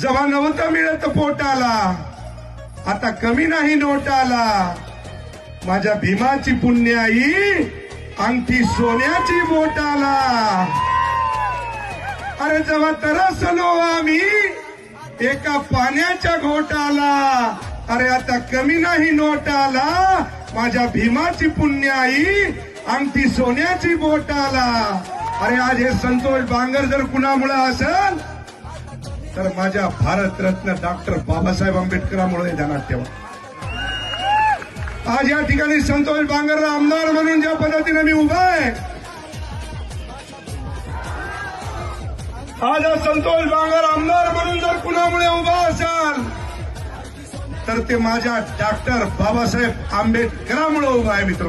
जेव्हा नव्हतं मिळत पोटाला आता कमी नाही नोटाला. माझ्या भीमाची पुण्याई अंगठी सोन्याची बोटाला. अरे जेव्हा तरसलो आम्ही एका पाण्याच्या घोटाला अरे आता कमी नाही नोटाला. माझ्या भीमाची पुण्याई अंगठी सोन्याची बोटाला. अरे आज हे संतोष बांगर जर कुणामुळे असेल तर माझ्या भारतरत्न डॉक्टर बाबासाहेब आंबेडकरांमुळे ध्यानात ठेवा. आज या ठिकाणी संतोष बांगरला आमदार म्हणून ज्या पद्धतीने मी उभा आहे आज संतोष बांगर आमदार म्हणून जर कुणामुळे उभा असाल तर ते माझ्या डॉक्टर बाबासाहेब आंबेडकरांमुळे उभा आहे मित्र